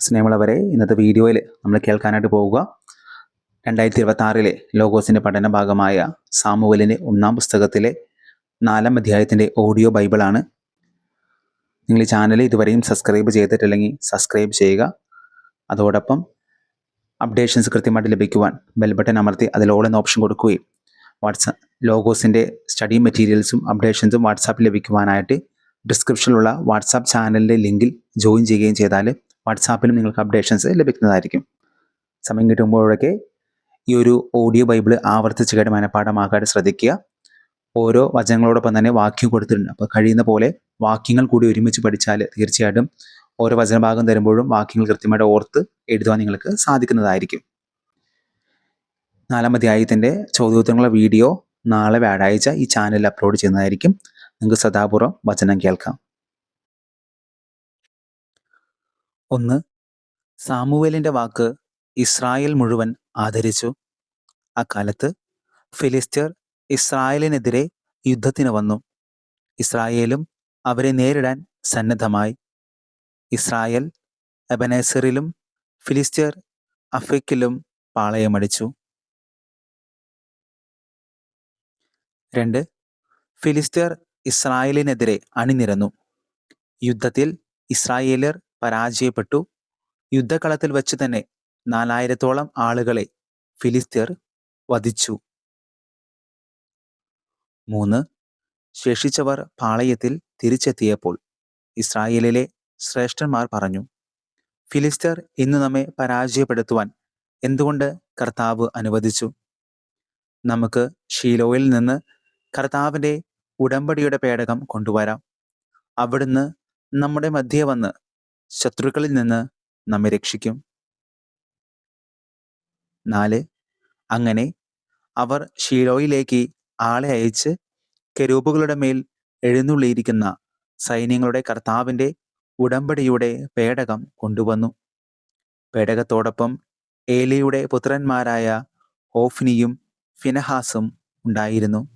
സ്നേഹമുള്ളവരെ ഇന്നത്തെ വീഡിയോയിൽ നമ്മൾ കേൾക്കാനായിട്ട് പോവുക രണ്ടായിരത്തി ഇരുപത്തി ആറിലെ ലോഗോസിന്റെ പഠന ഭാഗമായ സാമുവലിന്റെ ഒന്നാം പുസ്തകത്തിലെ നാലാം അധ്യായത്തിന്റെ ഓഡിയോ ബൈബിളാണ്. നിങ്ങൾ ഈ ചാനൽ ഇതുവരെയും സബ്സ്ക്രൈബ് ചെയ്തിട്ടില്ലെങ്കിൽ സബ്സ്ക്രൈബ് ചെയ്യുക. അതോടൊപ്പം അപ്ഡേഷൻസ് കൃത്യമായിട്ട് ലഭിക്കുവാൻ ബെൽ ബട്ടൺ അമർത്തി അതിൽ ഓൾ എന്ന ഓപ്ഷൻ കൊടുക്കുകയും വാട്സാപ്പ് ലോഗോസിന്റെ സ്റ്റഡി മെറ്റീരിയൽസും അപ്ഡേഷൻസും വാട്സാപ്പിൽ ലഭിക്കുവാനായിട്ട് ഡിസ്ക്രിപ്ഷനിലുള്ള വാട്സാപ്പ് ചാനലിന്റെ ലിങ്കിൽ ജോയിൻ ചെയ്യുകയും ചെയ്താൽ വാട്സാപ്പിലും നിങ്ങൾക്ക് അപ്ഡേഷൻസ് ലഭിക്കുന്നതായിരിക്കും. സമയം കിട്ടുമ്പോഴൊക്കെ ഈ ഒരു ഓഡിയോ ബൈബിൾ ആവർത്തിച്ച് കേട്ട് മനഃപ്പാഠമാക്കാതെ ശ്രദ്ധിക്കുക. ഓരോ വചനങ്ങളോടൊപ്പം തന്നെ വാക്യം കൊടുത്തിട്ടുണ്ട്. അപ്പോൾ കഴിയുന്ന പോലെ വാക്യങ്ങൾ കൂടി ഒരുമിച്ച് പഠിച്ചാൽ തീർച്ചയായിട്ടും ഓരോ വചനഭാഗം തരുമ്പോഴും വാക്യങ്ങൾ കൃത്യമായിട്ട് ഓർത്ത് എഴുതുവാൻ നിങ്ങൾക്ക് സാധിക്കുന്നതായിരിക്കും. നാലാം അധ്യായത്തിന്റെ ചോദ്യോത്തരങ്ങളുടെ വീഡിയോ നാളെ വ്യാഴാഴ്ച ഈ ചാനലിൽ അപ്ലോഡ് ചെയ്യുന്നതായിരിക്കും. നിങ്ങൾക്ക് സദാപൂർവം വചനം കേൾക്കാം. ഒന്ന് സാമുവേലിന്റെ വാക്ക് ഇസ്രായേൽ മുഴുവൻ ആദരിച്ചു. അക്കാലത്ത് ഫിലിസ്ത്യർ ഇസ്രായേലിനെതിരെ യുദ്ധത്തിന് വന്നു. ഇസ്രായേലും അവരെ നേരിടാൻ സന്നദ്ധമായി. ഇസ്രായേൽ എബനേസറിലും ഫിലിസ്ത്യർ അഫ്രിക്കിലും പാളയമടിച്ചു. രണ്ട് ഫിലിസ്ത്യർ ഇസ്രായേലിനെതിരെ അണിനിരന്നു. യുദ്ധത്തിൽ ഇസ്രായേലിയർ പരാജയപ്പെട്ടു. യുദ്ധകളത്തിൽ വച്ച് തന്നെ നാലായിരത്തോളം ആളുകളെ ഫിലിസ്തീർ വധിച്ചു. മൂന്ന്. ശേഷിച്ചവർ പാളയത്തിൽ തിരിച്ചെത്തിയപ്പോൾ ഇസ്രായേലിലെ ശ്രേഷ്ഠന്മാർ പറഞ്ഞു ഫിലിസ്തീർ ഇന്ന് നമ്മെ പരാജയപ്പെടുത്തുവാൻ എന്തുകൊണ്ട് കർത്താവ് അനുവദിച്ചു? നമുക്ക് ഷീലോയിൽ നിന്ന് കർത്താവിന്റെ ഉടമ്പടിയുടെ പേടകം കൊണ്ടുവരാം. അവിടുന്ന് നമ്മുടെ മധ്യേ വന്ന് ശത്രുക്കളിൽ നിന്ന് നമ്മെ രക്ഷിക്കും. നാല് അങ്ങനെ അവർ ഷീലോയിലേക്ക് ആളെ അയച്ച് കരൂപുകളുടെ മേൽ എഴുന്നള്ളിയിരിക്കുന്ന സൈന്യങ്ങളുടെ കർത്താവിന്റെ ഉടമ്പടിയുടെ പേടകം കൊണ്ടുവന്നു. പേടകത്തോടൊപ്പം ഏലിയുടെ പുത്രന്മാരായ ഓഫ്നിയും ഫിനഹാസും ഉണ്ടായിരുന്നു.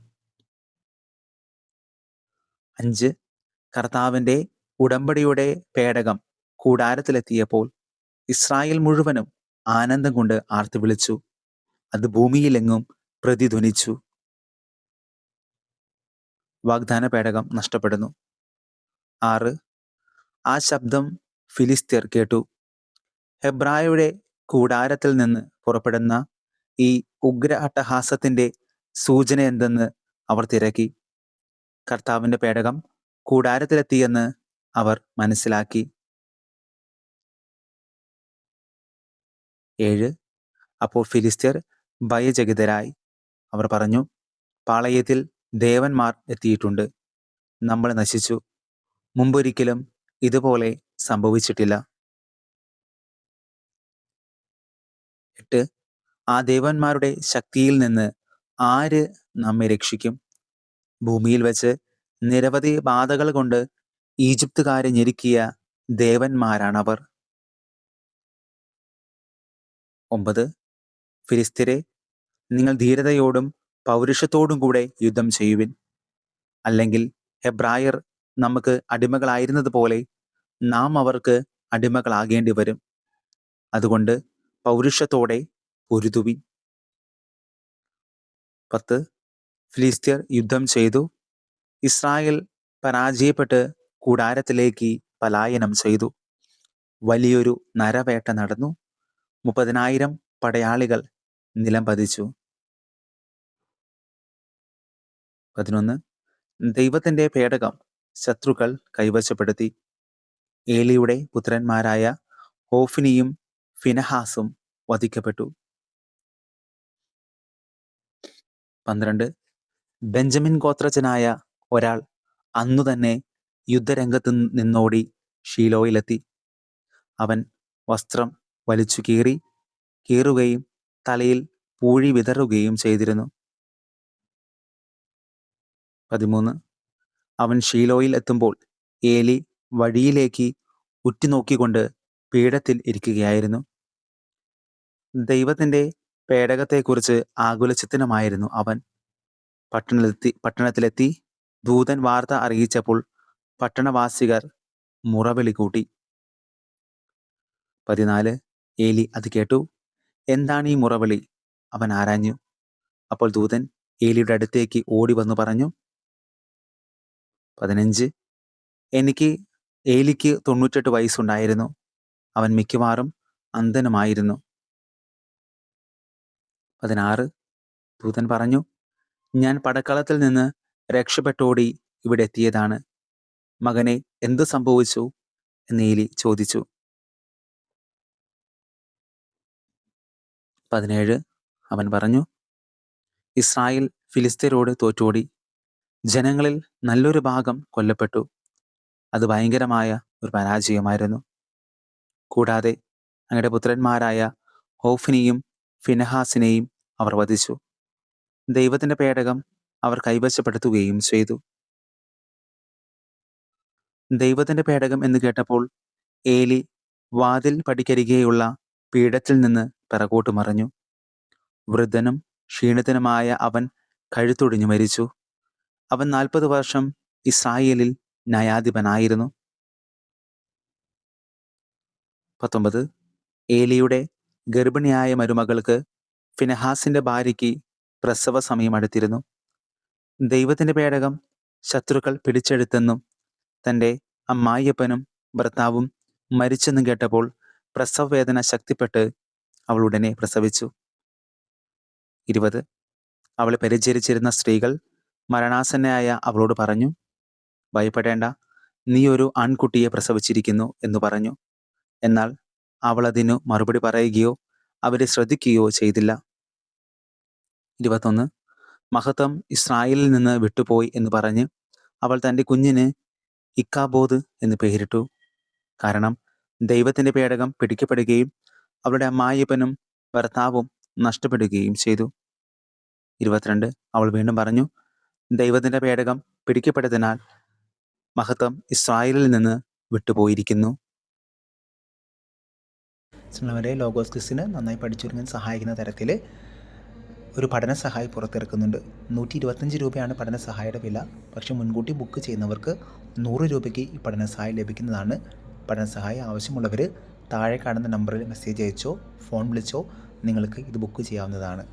അഞ്ച് കർത്താവിന്റെ ഉടമ്പടിയുടെ പേടകം കൂടാരത്തിലെത്തിയപ്പോൾ ഇസ്രായേൽ മുഴുവനും ആനന്ദം കൊണ്ട് ആർത്തു വിളിച്ചു. അത് ഭൂമിയിലെങ്ങും പ്രതിധ്വനിച്ചു. വാഗ്ദാന പേടകം നഷ്ടപ്പെടുന്നു. ആറ്. ആ ശബ്ദം ഫിലിസ്തീർ കേട്ടു. ഹെബ്രായയുടെ കൂടാരത്തിൽ നിന്ന് പുറപ്പെടുന്ന ഈ ഉഗ്ര അട്ടഹാസത്തിന്റെ സൂചന എന്തെന്ന് അവർ തിരക്കി. കർത്താവിന്റെ പേടകം കൂടാരത്തിലെത്തിയെന്ന് അവർ മനസ്സിലാക്കി. ഏഴ്. അപ്പോൾ ഫിലിസ്തീർ ഭയചകിതരായി. അവർ പറഞ്ഞു പാളയത്തിൽ ദേവന്മാർ എത്തിയിട്ടുണ്ട്. നമ്മൾ നശിച്ചു. മുമ്പൊരിക്കലും ഇതുപോലെ സംഭവിച്ചിട്ടില്ല. എട്ട്. ആ ദേവന്മാരുടെ ശക്തിയിൽ നിന്ന് ആര് നമ്മെ രക്ഷിക്കും? ഭൂമിയിൽ വെച്ച് നിരവധി ബാധകൾ കൊണ്ട് ഈജിപ്തുകാരെ ഞെരുക്കിയ ദേവന്മാരാണവർ. ഒമ്പത്. ഫിലിസ്തീരെ നിങ്ങൾ ധീരതയോടും പൗരുഷത്തോടും കൂടെ യുദ്ധം ചെയ്യുവിൻ. അല്ലെങ്കിൽ ഹെബ്രായർ നമുക്ക് അടിമകളായിരുന്നത് പോലെ നാം അവർക്ക് അടിമകളാകേണ്ടി വരും. അതുകൊണ്ട് പൗരുഷത്തോടെ പൊരുതുവിൻ. പത്ത്. ഫിലിസ്തീർ യുദ്ധം ചെയ്തു. ഇസ്രായേൽ പരാജയപ്പെട്ട് കൂടാരത്തിലേക്ക് പലായനം ചെയ്തു. വലിയൊരു നരവേട്ട നടന്നു. മുപ്പതിനായിരം പടയാളികൾ നിലം പതിച്ചു. പതിനൊന്ന്. ദൈവത്തിന്റെ പേടകം ശത്രുക്കൾ കൈവശപ്പെടുത്തി. ഏലിയുടെ പുത്രന്മാരായ ഹോഫിനിയും ഫിനഹാസും വധിക്കപ്പെട്ടു. പന്ത്രണ്ട്. ബെഞ്ചമിൻ ഗോത്രജനായ ഒരാൾ അന്നു തന്നെ യുദ്ധരംഗത്ത് നിന്നോടി ഷീലോയിലെത്തി. അവൻ വസ്ത്രം വലിച്ചു കീറി കീറുകയും തലയിൽ പൂഴി വിതറുകയും ചെയ്തിരുന്നു. പതിമൂന്ന്. അവൻ ഷീലോയിൽ എത്തുമ്പോൾ ഏലി വഴിയിലേക്ക് ഉറ്റുനോക്കിക്കൊണ്ട് പീഠത്തിൽ ഇരിക്കുകയായിരുന്നു. ദൈവത്തിന്റെ പേടകത്തെക്കുറിച്ച് ആകുലചിത്തനമായിരുന്നു അവൻ. പട്ടണത്തിലെത്തി പട്ടണത്തിലെത്തി ദൂതൻ വാർത്ത അറിയിച്ചപ്പോൾ പട്ടണവാസികർ മുറവിളി കൂട്ടി. പതിനാല്. ഏലി അത് കേട്ടു. എന്താണ് ഈ മുറവിളി? അവൻ ആരാഞ്ഞു. അപ്പോൾ ദൂതൻ ഏലിയുടെ അടുത്തേക്ക് ഓടി വന്നു പറഞ്ഞു പതിനഞ്ച്. എനിക്ക് ഏലിക്ക് തൊണ്ണൂറ്റെട്ട് വയസ്സുണ്ടായിരുന്നു. അവൻ മിക്കവാറും അന്ധനുമായിരുന്നു. പതിനാറ്. ദൂതൻ പറഞ്ഞു ഞാൻ പടക്കളത്തിൽ നിന്ന് രക്ഷപ്പെട്ടോടി ഇവിടെ എത്തിയതാണ്. മകനെ എന്തു സംഭവിച്ചു? എന്ന് ഏലി ചോദിച്ചു. പതിനേഴ്. അവൻ പറഞ്ഞു ഇസ്രായേൽ ഫിലിസ്തീനോട് തോറ്റോടി ജനങ്ങളിൽ നല്ലൊരു ഭാഗം കൊല്ലപ്പെട്ടു. അത് ഭയങ്കരമായ ഒരു പരാജയമായിരുന്നു. കൂടാതെ അങ്ങയുടെ പുത്രന്മാരായ ഹോഫിനെയും ഫിനഹാസിനെയും അവർ വധിച്ചു. ദൈവത്തിന്റെ പേടകം അവർ കൈവശപ്പെടുത്തുകയും ചെയ്തു. ദൈവത്തിന്റെ പേടകം എന്ന് കേട്ടപ്പോൾ ഏലി വാതിൽ പടിക്കരികെയുള്ള പീഠത്തിൽ നിന്ന് പിറകോട്ട് മറഞ്ഞു. വൃദ്ധനും ക്ഷീണിതനുമായ അവൻ കഴുത്തൊടിഞ്ഞു മരിച്ചു. അവൻ നാൽപ്പത് വർഷം ഇസ്രായേലിൽ ന്യായാധിപനായിരുന്നു. പത്തൊമ്പത്. ഏലിയുടെ ഗർഭിണിയായ മരുമകൾക്ക് ഫിനഹാസിന്റെ ഭാര്യയ്ക്ക് പ്രസവ സമയം അടുത്തിരുന്നു. ദൈവത്തിന്റെ പേടകം ശത്രുക്കൾ പിടിച്ചെടുത്തെന്നും തന്റെ അമ്മായിയപ്പനും ഭർത്താവും മരിച്ചെന്നും കേട്ടപ്പോൾ പ്രസവവേദന ശക്തിപ്പെട്ട് അവൾ ഉടനെ പ്രസവിച്ചു. ഇരുപത്. അവളെ പരിചരിച്ചിരുന്ന സ്ത്രീകൾ മരണാസന്നയായ അവളോട് പറഞ്ഞു ഭയപ്പെടേണ്ട. നീ ഒരു ആൺകുട്ടിയെ പ്രസവിച്ചിരിക്കുന്നു എന്ന് പറഞ്ഞു. എന്നാൽ അവൾ അതിനു മറുപടി പറയുകയോ അവരെ ശ്രദ്ധിക്കുകയോ ചെയ്തില്ല. ഇരുപത്തൊന്ന്. മഹത്വം ഇസ്രായേലിൽ നിന്ന് വിട്ടുപോയി എന്ന് പറഞ്ഞ് അവൾ തന്റെ കുഞ്ഞിന് ഇക്കാബോധ് എന്ന് പേരിട്ടു. കാരണം ദൈവത്തിന്റെ പേടകം പിടിക്കപ്പെടുകയും അവളുടെ അമ്മായിപ്പനും ഭർത്താവും നഷ്ടപ്പെടുകയും ചെയ്തു. ഇരുപത്തിരണ്ട് അവൾ വീണ്ടും പറഞ്ഞു ദൈവത്തിന്റെ പേടകം പിടിക്കപ്പെട്ടതിനാൽ മഹത്വം ഇസ്രായേലിൽ നിന്ന് വിട്ടുപോയിരിക്കുന്നു. സ്നേഹവരെ ലോഗോസ് ക്വിസിന് നന്നായി പഠിച്ചൊരുങ്ങാൻ സഹായിക്കുന്ന തരത്തിൽ ഒരു പഠന സഹായി പുറത്തിറക്കുന്നുണ്ട്. നൂറ്റി ഇരുപത്തഞ്ച് രൂപയാണ് പഠന സഹായിയുടെ വില. പക്ഷേ മുൻകൂട്ടി ബുക്ക് ചെയ്യുന്നവർക്ക് നൂറ് രൂപയ്ക്ക് ഈ പഠന സഹായം ലഭിക്കുന്നതാണ് പഠന സഹായം ആവശ്യമുള്ളവർ താഴെ കാണുന്ന നമ്പറിൽ മെസ്സേജ് അയച്ചോ ഫോൺ വിളിച്ചോ നിങ്ങൾക്ക് ഇത് ബുക്ക് ചെയ്യാവുന്നതാണ്.